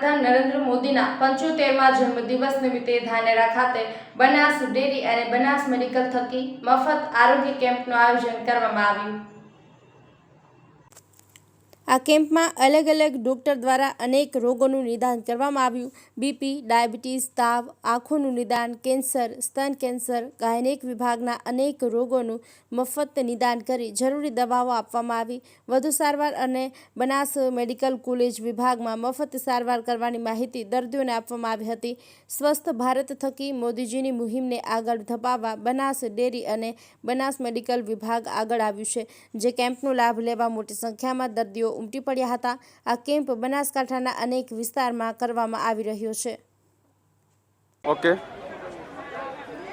વડાપ્રધાન નરેન્દ્ર મોદીના પંચોતેરમાં જન્મદિવસ નિમિત્તે ધાનેરા ખાતે બનાસ ડેરી અને બનાસ મેડિકલ થકી મફત આરોગ્ય કેમ્પનું આયોજન કરવામાં આવ્યું. આ કેમ્પમાં અલગ અલગ ડૉક્ટર દ્વારા અનેક રોગોનું નિદાન કરવામાં આવ્યું. બીપી, ડાયાબિટીસ, તાવ, આંખોનું નિદાન, કેન્સર, સ્તન કેન્સર, ગાયનેક વિભાગના અનેક રોગોનું મફત નિદાન કરી જરૂરી દવાઓ આપવામાં આવી. વધુ સારવાર અને બનાસ મેડિકલ કોલેજ વિભાગમાં મફત સારવાર કરવાની માહિતી દર્દીઓને આપવામાં આવી હતી. સ્વસ્થ ભારત થકી મોદીજીની મુહિમને આગળ ધપાવવા બનાસ ડેરી અને બનાસ મેડિકલ વિભાગ આગળ આવ્યું છે, જે કેમ્પનો લાભ લેવા મોટી સંખ્યામાં દર્દીઓ ઉમટી પડ્યા હતા. આ કેમ્પ બનાસકાંઠાના અનેક વિસ્તારમાં કરવામાં આવી રહ્યો છે. ઓકે.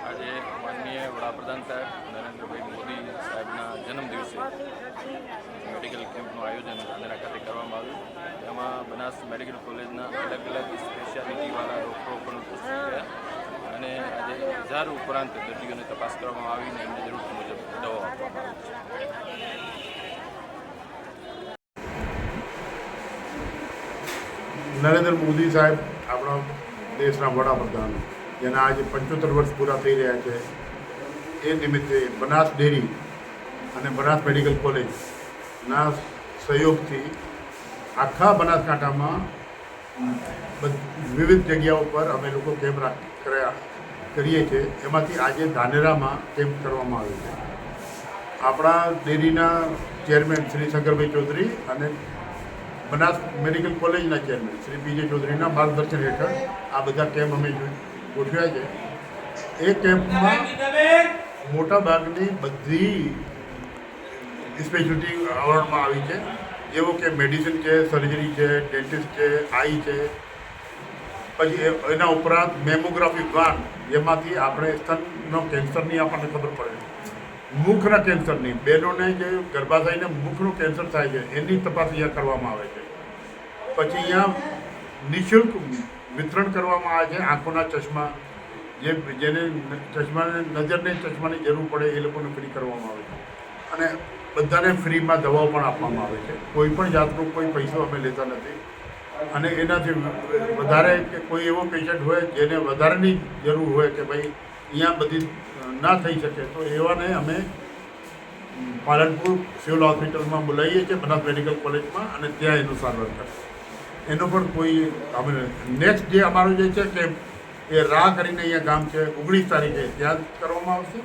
આજે માનનીય વડાપ્રધાન સાહેબ નરેન્દ્રભાઈ મોદી સાહેબના જન્મદિવસે મેડિકલ કેમ્પનું આયોજન ગાંધીના ખાતે કરવામાં આવ્યું. તેમાં બનાસ મેડિકલ કોલેજના અલગ અલગ સ્પેશિયાલિટીવાળા ડૉક્ટરો પણ ઉપસ્થિત રહ્યા. અને આજે હજાર ઉપરાંત દર્દીઓને તપાસ કરવામાં આવીને એમને જરૂર મુજબ દવાઓ આપવામાં આવી છે નરેન્દ્ર મોદી સાહેબ આપણા દેશના વડાપ્રધાન, જેના આજે પંચોતેર વર્ષ પૂરા થઈ રહ્યા છે, એ નિમિત્તે બનાસ ડેરી અને બનાસ મેડિકલ કોલેજના સહયોગથી આખા બનાસકાંઠામાં વિવિધ જગ્યાઓ પર અમે લોકો કેમ્પ કર્યા, કરીએ છીએ. એમાંથી આજે ધાનેરામાં કેમ્પ કરવામાં આવ્યો છે. આપણા ડેરીના ચેરમેન શ્રી શંકરભાઈ ચૌધરી અને બનાસ મેડિકલ કોલેજના ચેરમેન શ્રી બીજે ચૌધરીના માર્ગદર્શન હેઠળ આ બધા કેમ્પ અમે ગોઠવ્યા છે. એ કેમ્પમાં મોટા ભાગની બધી સ્પેશિયલિટી આવરણમાં આવી છે. જેવો કે મેડિસિન છે સર્જરી છે ડેન્ટિસ્ટ છે, આઈ છે. પછી એના ઉપરાંત મેમોગ્રાફી વાન જેમાંથી આપણે સ્તનનો કેન્સરની આપણને ખબર પડે. મુખના કેન્સરની બહેનોને જે ગર્ભાશયને મુખનું કેન્સર થાય છે, એની તપાસ અહીંયા કરવામાં આવે છે. પછી અહીંયા નિઃશુલ્ક વિતરણ કરવામાં આવે છે, આંખોના ચશ્મા, જે જેને ચશ્માને, નજરને ચશ્માની જરૂર પડે એ લોકોને ફ્રી કરવામાં આવે છે. અને બધાને ફ્રીમાં દવાઓ પણ આપવામાં આવે છે. કોઈ પણ જાતનો કોઈ પૈસો અમે લેતા નથી. અને એનાથી વધારે કે કોઈ એવો પેશન્ટ હોય જેને વધારેની જરૂર હોય કે ભાઈ અહીંયા બધી ના થઈ શકે. તો એવાને અમે પાલનપુર સિવિલ હોસ્પિટલમાં બોલાવીએ છીએ, બનાસ મેડિકલ કોલેજમાં, અને ત્યાં એનું સારવાર કરશે એનો પણ કોઈ અમે નેક્સ્ટ જે અમારું જે છે કે એ રા કરીને અહીંયા ગામ છે, ઓગણીસ તારીખે ત્યાં કરવામાં આવશે.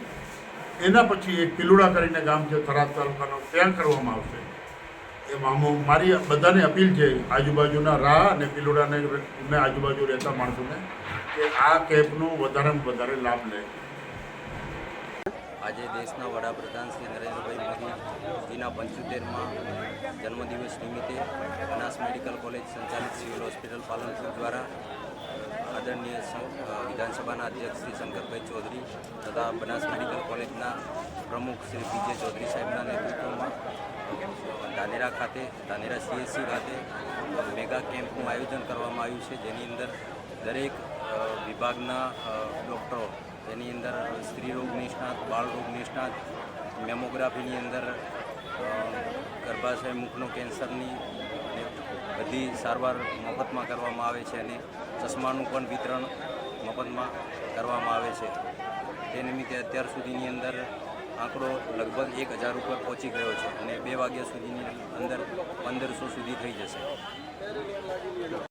એના પછી એક પિલુડા કરીને ગામ છે, થરાદ તાલુકાનો, ત્યાં કરવામાં આવશે. એમાં હું મારી બધાને અપીલ છે, આજુબાજુના રાહ અને પિલોડાને ને આજુબાજુ રહેતા માણસોને કે આ કેમ્પનો વધારેમાં વધારે લાભ લે. આજે દેશના વડાપ્રધાન શ્રી નરેન્દ્રભાઈ મોદીજીના પંચોતેરમાં જન્મદિવસ નિમિત્તે બનાસ મેડિકલ કોલેજ સંચાલિત સિવિલ હોસ્પિટલ પાલનપુર દ્વારા આદરણીય વિધાનસભાના અધ્યક્ષ શ્રી શંકરભાઈ ચૌધરી તથા બનાસ મેડિકલ કોલેજના પ્રમુખ શ્રી પીજે ચૌધરી સાહેબના નેતૃત્વમાં ધાનેરા ખાતે, ધાનેરા સીએસસી ખાતે મેગા કેમ્પનું આયોજન કરવામાં આવ્યું છે, જેની અંદર દરેક વિભાગના ડૉક્ટરો તેની અંદર સ્ત્રી રોગ નિષ્ણાત, બાળ રોગ નિષ્ણાત, મેમોગ્રાફીની અંદર ગર્ભાશય મુખનો કેન્સરની બધી સારવાર મફતમાં કરવામાં આવે છે અને ચશ્માનું પણ વિતરણ મફતમાં કરવામાં આવે છે. તે નિમિત્તે અત્યાર સુધીની અંદર આંકડો લગભગ એક હજાર ઉપર પહોંચી ગયો છે અને બે વાગ્યા સુધીની અંદર પંદરસો સુધી થઈ જશે.